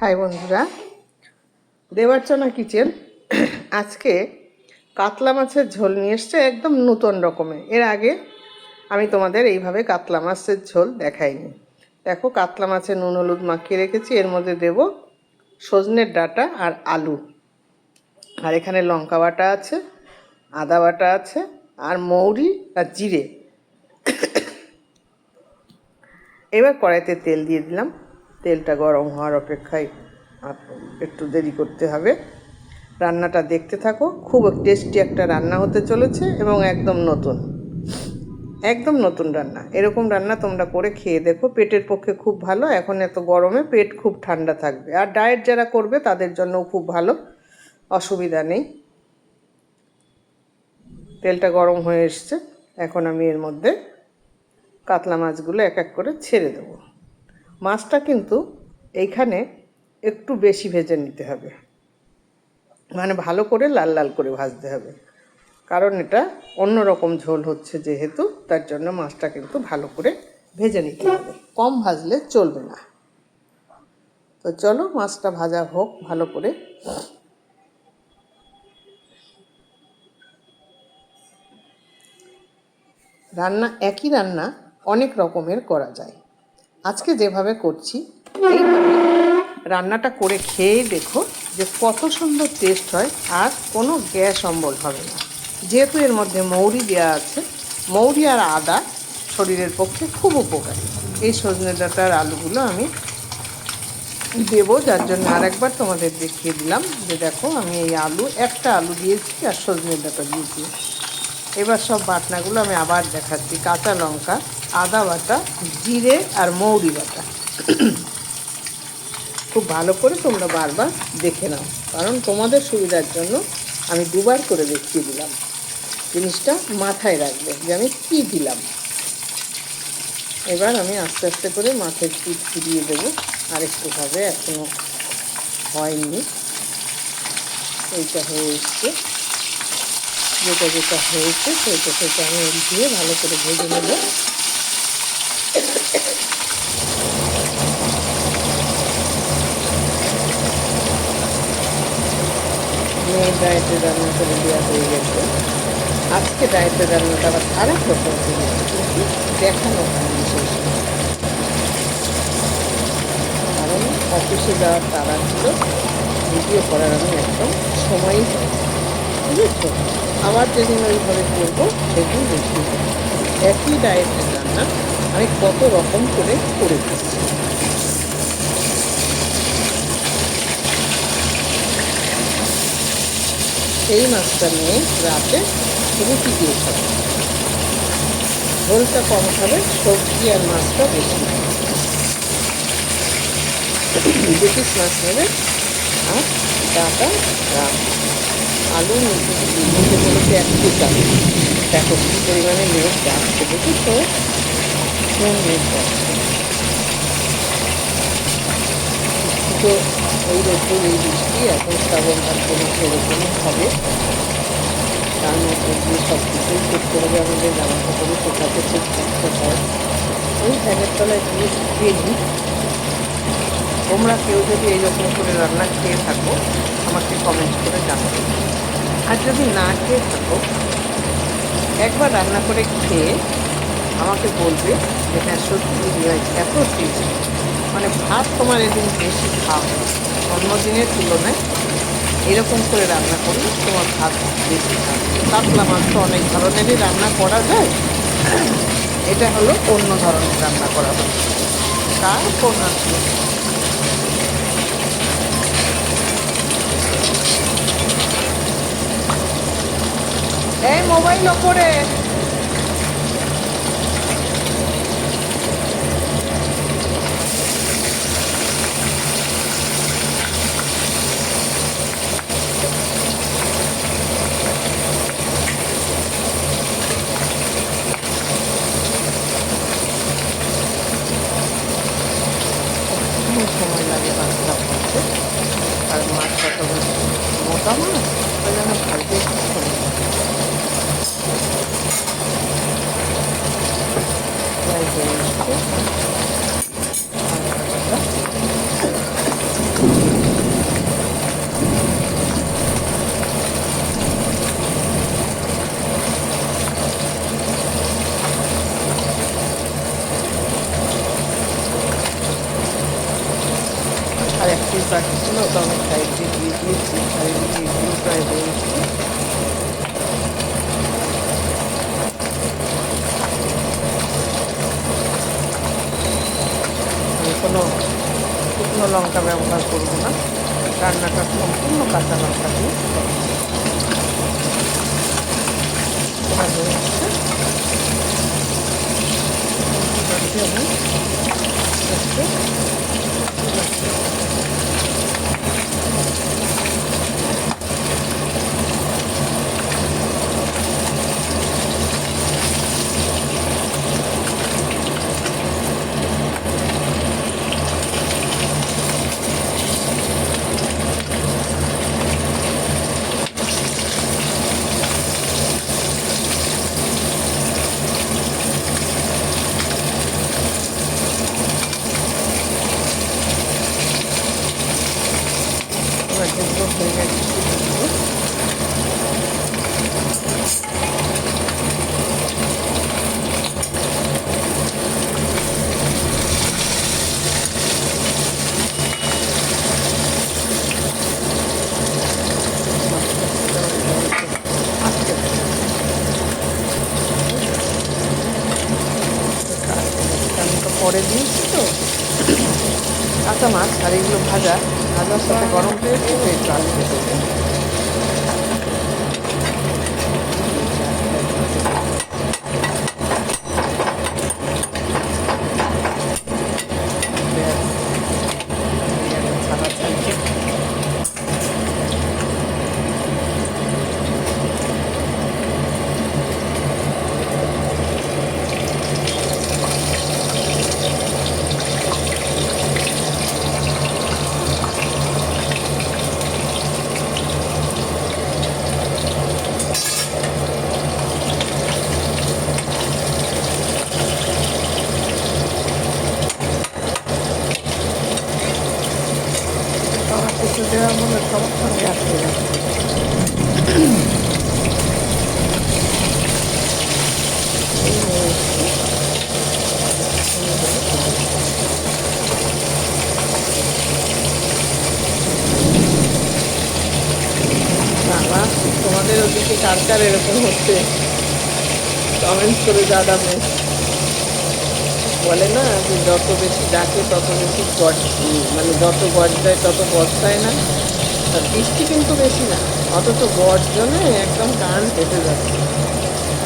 High বন্ধুরা Debarchana kitchen? আজকে কাতলা মাছের ঝোল নিয়ে এসছে একদম নতুন রকমের এর আগে আমি তোমাদের এইভাবে কাতলা মাছের ঝোল দেখাইনি। দেখো, কাতলা মাছের নুন, হলুদ মাখিয়ে রেখেছি, এর মধ্যে দেব সজনের ডাঁটা আর আলু। আর এখানে লঙ্কা বাটা আছে, আদা বাটা আছে, আর মৌরি আর জিরে। এবার কড়াইতে তেল দিয়ে দিলাম। তেলটা গরম হওয়ার অপেক্ষায় একটু দেরি করতে হবে। রান্নাটা দেখতে থাকো, খুব টেস্টি একটা রান্না হতে চলেছে এবং একদম নতুন। একদম নতুন রান্না। এরকম রান্না তোমরা করে খেয়ে দেখো, পেটের পক্ষে খুব ভালো, এখন এত গরমে পেট খুব ঠান্ডা থাকবে। আর ডায়েট যারা করবে তাদের জন্যও খুব ভালো, অসুবিধা নেই। তেলটা গরম হয়ে এসছে, এখন আমি এর মধ্যে কাতলা মাছগুলো এক এক করে ছেড়ে দেবো। মাছটা কিন্তু এইখানে একটু বেশি ভেজে নিতে হবে। মানে ভালো করে লাল লাল করে ভাজতে হবে। কারণ এটা অন্য রকম ঝোল হচ্ছে যেহেতু, তার জন্য মাছটা কিন্তু ভালো করে ভেজে নিতে হবে। কম ভাজলে চলবে না। তো চলো মাছটা ভাজা হোক ভালো করে। রান্না একই রান্না অনেক রকমের করা যায়। আজকে যেভাবে করছি রান্নাটা করে খেয়েই দেখো যে কত সুন্দর টেস্ট হয় আর কোনো গ্যাস অম্বল হবে না। যেহেতু এর মধ্যে মৌরি দেওয়া আছে, মৌরি আর আদা শরীরের পক্ষে খুব উপকারী। এই সজনে ডাঁটার আলুগুলো আমি দেবো, যার জন্য আরেকবার তোমাদের দেখিয়ে দিলাম যে দেখো আমি এই আলু, একটা আলু দিয়েছি আর সজনে ডাঁটা দিয়েছি। এবার সব বাটনাগুলো আমি আবার দেখাচ্ছি, কাঁচা লঙ্কা আদা বাটা, জিরে আর মৌরি বাটা। খুব ভালো করে তোমরা বারবার দেখে নাও, কারণ তোমাদের সুবিধার জন্য আমি দুবার করে দেখিয়ে দিলাম। জিনিসটা মাথায় রাখবে যে আমি কী দিলাম। এবার আমি আস্তে আস্তে করে মাছের পিঠ ফিরিয়ে দেবো। আর একটু হবে এখনও হয়নি। এইটা হয়ে এসছে। যেটা যেটা হয়েছে, সেটা সেটা আমি দিয়ে ভালো করে ভেজে নেব। মেয়ের ডায়েটের রান্না করে দেওয়া হয়ে গেছে। আজকে ডায়েটের রান্নাটা আবার আরেক রকম করেছি কিন্তু দেখানো হয়নি সময় কারণ অফিসে যাওয়ার তারা ছিল, ভিডিও করার আমি একদম সময়ই হয় বুঝেছ? আবার যেদিন ওইভাবে করব সেদিন দেবো। একই ডায়েটের রান্না আমি কত রকম করে করে দিচ্ছি। এই মাছটা নিয়ে রাতে রুটি দিয়ে খাব? ঝোলটা কম খাবে, সবজি আর মাছটা বেশি দুপিস মাছ নেবে আর ডাটা রাখ। আলু নিতে বলেছে এক পিস দেখো কী পরিমাণে মেঘ যাচ্ছে, দেখেছ? কোন মেঘ তো এই রকম এই বৃষ্টি, এখন শ্রাবণ ভাদ্র মাসে এরকমই হবে। তার মধ্যে দিয়ে সব কিছুই করতে হবে আমাদের জামা কাপড়ে শুকাতে খুব কষ্ট হয় ওই ফ্যানের তলায় দিয়ে শুকিয়ে নিই। তোমরা কেউ যদি এইরকম করে রান্না খেয়ে থাকো, আমাকে কমেন্ট করে জানাবে। আর যদি না খেয়ে থাকো, একবার রান্না করে খেয়ে আমাকে বলবে যে হ্যাঁ সত্যি এত টেস্ট। মানে ভাত তোমার এদিন বেশি খাও অন্য তুলনায় এরকম করে রান্না করলে তোমার ভাত বেশি খাবে কাতলা তো অনেক ধরনেরই রান্না করা যায়। এটা হলো অন্য ধরনের রান্না করা কোন আসলে এই মোবাইল ওপরে সময় লাগে মাছটা করতে আর মাছটা তো মোটা মাছ ওই জন্য ভাজতে একটু সময় লাগে প্রায় হয়ে এসছে আর এক ছিল ওটা আমি সাইড দিয়ে দিয়ে দিয়েছি আর এদিকে এগুলো প্রায় রয়েছে কোনো শুকনো লঙ্কা ব্যবহার করব না, রান্নাটা সম্পূর্ণ কাঁচা লঙ্কা দিয়ে গেছে। এবারে আমি একটু এবার যেগুলো হয়ে গেছে সেগুলো আস্তে আমি তো পরে দিয়েছি তো। কাঁচা মাছ আর এগুলো ভাজা। ভাজার সাথে গরম পেয়েছি তো একটু আলু কেটে দেবো। ব্যাস, হয়ে গেল ছানা ছাড়ছে। আমার কিছু দেওয়ার মনে সবার সঙ্গে আসছে না এই হয়েছে। বাবা তোমাদের ওদিকে কার কার এরকম হচ্ছে। কমেন্টস করে জানাবে বলে না যে যত বেশি ডাকে তত বেশি গড মানে যত গর্জায় তত বর্ষায় না। আর বৃষ্টি কিন্তু বেশি না। অথচ গর্জনে একদম কান পেতে যাচ্ছে।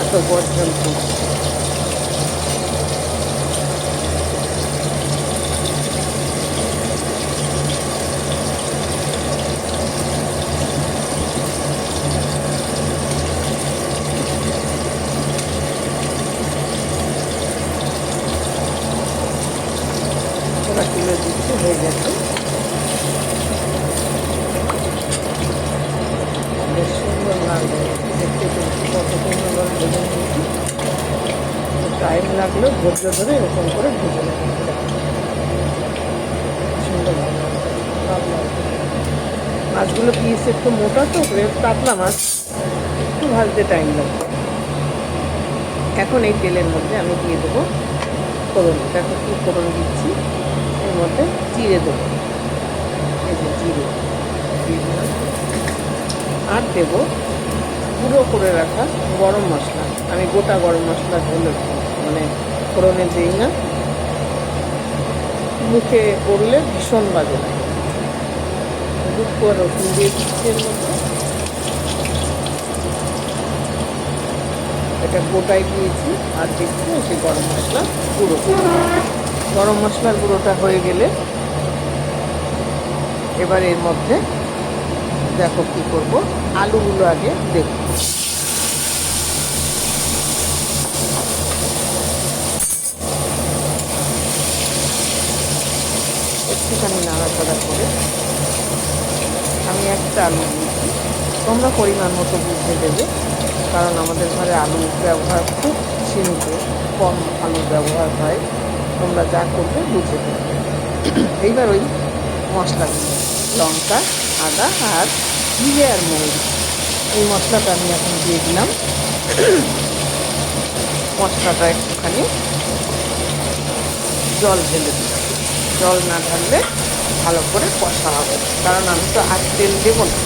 এত গর্জন করছে ওরা তুলে দিচ্ছে হয়ে গেছে বেশ সুন্দর লাগবে দেখতে পেয়েছি কত সুন্দর করে ভেজে নিয়েছি টাইম ধৈর্য ধরে এরকম করে ভেজে। মাছগুলো পিস একটু মোটা তো পাতলা মাছ। একটু ভাজতে টাইম লাগবে। এখন এই তেলের মধ্যে আমি দিয়ে দেবো ফোড়ন। দেখো কি ফোড়ন দিচ্ছি। এর মধ্যে জিরে দেবো। এই যে জিরে। দিয়ে আর দেবো গুঁড়ো করে রাখা গরম মশলা। আমি গোটা গরম মশলা ঢেলে মানে ফোড়নে দিই না মুখে পড়লে ভীষণ বাজে। লাগে দুটো রসুন দিয়ে দিচ্ছি এটা গোটায় দিয়েছি আর দিচ্ছি হচ্ছে গরম মশলা গুঁড়ো। গরম মশলার গুঁড়োটা হয়ে গেলে এবার এর মধ্যে দেখো কি করব, আলুগুলো আগে দেব নাড়াচাড়া করে। আমি একটা আলু দিয়েছি তোমরা পরিমাণ মতো বুঝে দেবে, কারণ আমাদের ঘরে আলু ব্যবহার খুব সীমিত, কম আলু ব্যবহার হয়। তোমরা যা করবে বুঝে দেবে। এইবার ওই মশলাগুলো, লঙ্কা, আদা আর জিরে আর মৌরি। এই মশলাটা আমি এখন দিয়ে দিলাম। মশলাটা একটুখানি জল ঢেলে দিলাম। জল না ঢাললে ভালো করে কষা হবে কারণ আমি তো আর তেল দেবো না।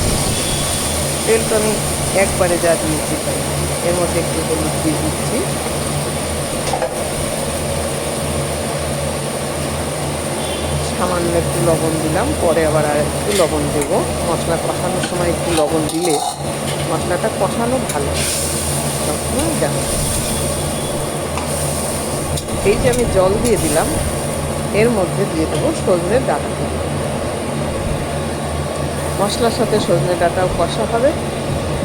তেল তো আমি একবারে যা দিয়েছি তাই। এর মধ্যে একটু হলুদ দিয়ে দিচ্ছি। সামান্য একটু লবণ দিলাম, পরে আবার আর একটু লবণ দেব। মশলা কষানোর সময় একটু লবণ দিলে মশলাটা কষানো ভালো। সবসময় জানো এই যে আমি জল দিয়ে দিলাম, এর মধ্যে দিয়ে দেবো সজনের ডাটা মশলার সাথে সজনে ডাটাও কষা হবে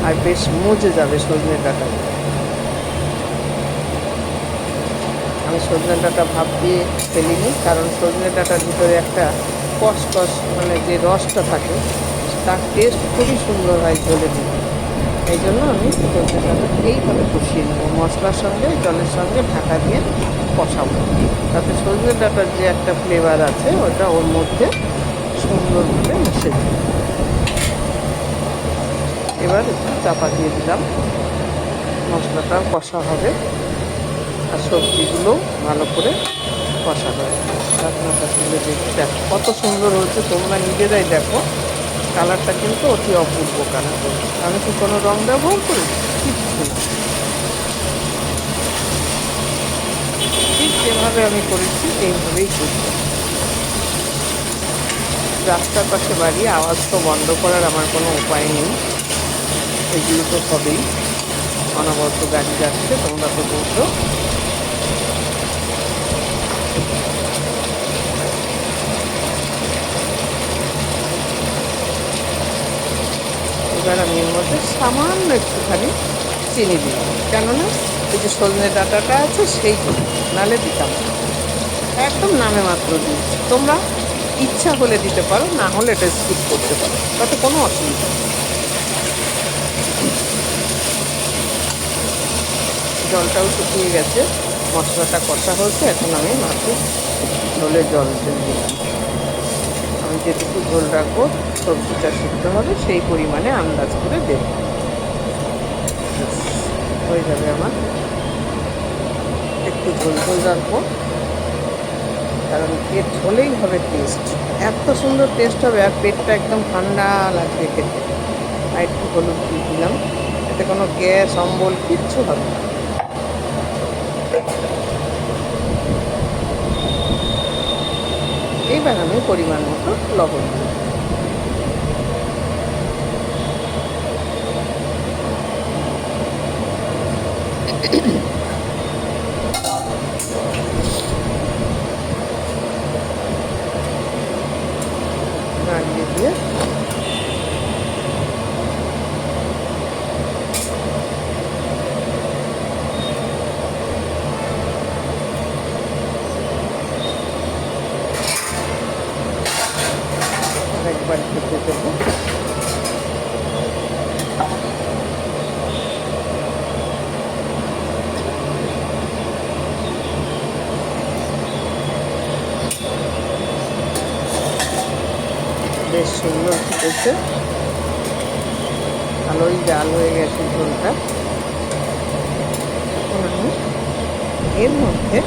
আর বেশ মজে যাবে সজনে ডাটা। আমি সজনে ডাটা ভাব দিয়ে ফেলিনি, কারণ সজনে ডাটার ভিতরে একটা কষ কষ মানে যে রসটা থাকে, তার টেস্ট খুবই সুন্দর হয় ঝোলে দিলে এই জন্য আমি সজনে ডাটা এইভাবে কষিয়ে নেব, মশলার সঙ্গে, জলের সঙ্গে ঢাকা দিয়ে কষাবো। তাতে সজনে ডাটার যে একটা ফ্লেভার আছে, ওটা ওর মধ্যে সুন্দরভাবে মিশে যাবে। এবার চাপা দিয়ে দিলাম। মশলাটা কষা হবে আর সবজিগুলো ভালো করে কষা হবে। ঢাকনাটা তুলে দেখি দেখো কত সুন্দর হয়েছে, তোমরা নিজেরাই দেখো। কালারটা কিন্তু অতি অপূর্ব কালার আমি কি কোনো রং ব্যবহার করি? কিচ্ছু না। ঠিক যেভাবে আমি করেছি, এইভাবেই করছি। রাস্তার পাশে বাড়ি আওয়াজ তো বন্ধ করার আমার কোনো উপায় নেই। এগুলো তো হবেই অনবরত গাড়ি যাচ্ছে, তোমরা তো বলছো। এবার আমি এর মধ্যে সামান্য একটুখানি চিনি দিলাম কেননা এই যে সজনে ডাটাটা আছে, সেই নালে দিতাম। একদম নামে মাত্র দিয়েছি তোমরা ইচ্ছা হলে দিতে পারো, না হলে এটা স্কিপ করতে পারো। তাতে কোনো অসুবিধা নেই। জলটাও শুকিয়ে গেছে। মশলাটা কষা হয়েছে, এখন আমি মাত্র ঝোলে জল দিলাম। আমি যেটুকু ঝোল রাখব, সবজিটা সিদ্ধ হবে, সেই পরিমাণে আন্দাজ করে দেব। হয়ে যাবে আমার। একটু ঝোল ঝোল রাখব। কারণ এর ঝোলেই হবে টেস্ট এত সুন্দর টেস্ট হবে, আর পেটটা একদম ঠান্ডা লাগবে খেতে। আর একটু হলুদ দিয়ে দিলাম। এতে কোনো গ্যাস, অম্বল, কিচ্ছু হবে না। এইবার আমি পরিমাণ মতো লবণ। দিই দিয়ে একবার খেতে দেবো বেশ সুন্দর ফুটেছে। ভালোই জাল হয়ে গেছে ঝোলটা। এখন আমি এর মধ্যে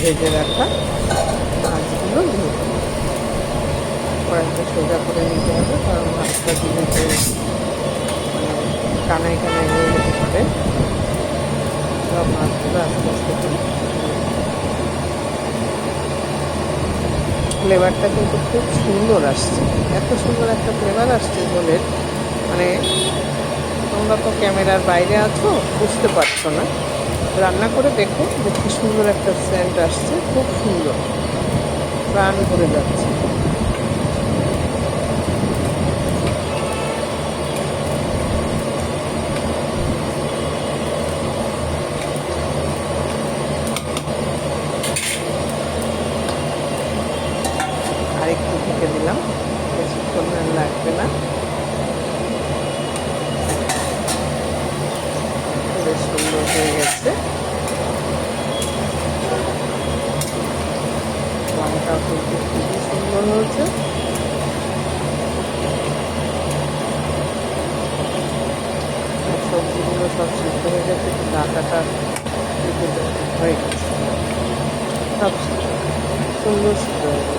ভেজে রাখা মাছগুলো দিয়ে কড়াইটা সোজা করে নিতে হবে, কারণ মাছটা দিলে তো মানে কানাই কানাই হয়ে যেতে পারে। সব মাছগুলো আস্তে আস্তে করে ফ্লেভারটা কিন্তু খুব সুন্দর আসছে। এত সুন্দর একটা ফ্লেভার আসছে ঝোলের মানে তোমরা তো ক্যামেরার বাইরে আছো, বুঝতে পারছ না। রান্না করে দেখো যে কী সুন্দর একটা সেন্ট আসছে, খুব সুন্দর। প্রাণ করে যাচ্ছে আরেকটু ঢেকে দিলাম বেশিক্ষণ আর লাগবে না বেশ সুন্দর হয়ে গেছে রঙটাও কিন্তু খুবই সুন্দর হয়েছে আর সবজিগুলো সব সিদ্ধ হয়ে গেছে ডাটাটা দিতে হয়ে গেছে সব সুন্দর সিদ্ধ হয়ে গেছে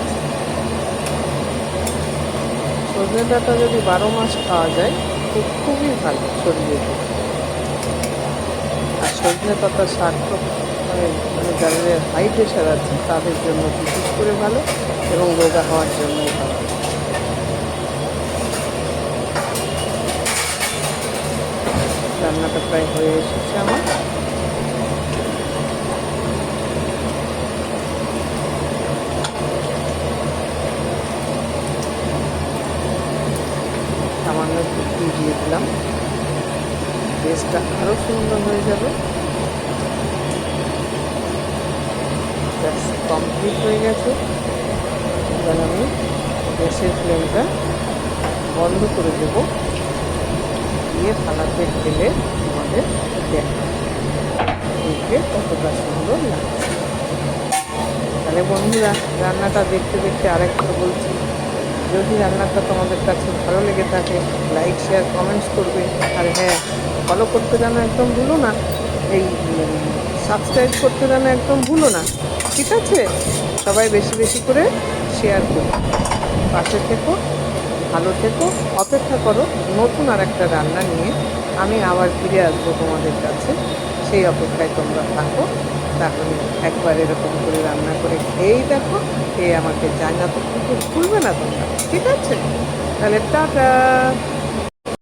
সজনে ডাঁটা যদি বারো মাস খাওয়া যায়, তো খুবই ভালো শরীরের পক্ষে আর সজনে পাতা শাক তো মানে মানে যাদের হাই প্রেশার আছে, তাদের জন্য বিশেষ করে ভালো এবং রোগা হওয়ার জন্যও ভালো। রান্নাটা প্রায় হয়ে এসেছে আমার। সামান্য একটু দিয়ে দিলাম। টেস্টটা আরও সুন্দর হয়ে যাবে। কমপ্লিট হয়ে গেছে। এবার আমি গ্যাসের ফ্লেমটা বন্ধ করে দেব। দিয়ে থালাতে ঢেলে আমাদের দেখা কতটা সুন্দর লাগছে। তাহলে বন্ধুরা, রান্নাটা দেখতে দেখতে আরেকটা বলছি। যদি রান্নাটা তোমাদের কাছে ভালো লেগে থাকে লাইক শেয়ার কমেন্টস করবে। আর হ্যাঁ ফলো করতে যেন একদম ভুলো না, এই সাবস্ক্রাইব করতে যেন একদম ভুলো না, ঠিক আছে? সবাই বেশি বেশি করে শেয়ার করো। পাশে থেকো, ভালো থেকো, অপেক্ষা করো নতুন আর একটা রান্না নিয়ে। আমি আবার ফিরে আসব তোমাদের কাছে, সেই অপেক্ষায় তোমরা থাকো। তাহলে একবার এরকম করে রান্না করে খেয়েই দেখো, খেয়ে আমাকে জানা তো কিন্তু ভুলবে না তোমরা। ঠিক আছে? তাহলে টাটা!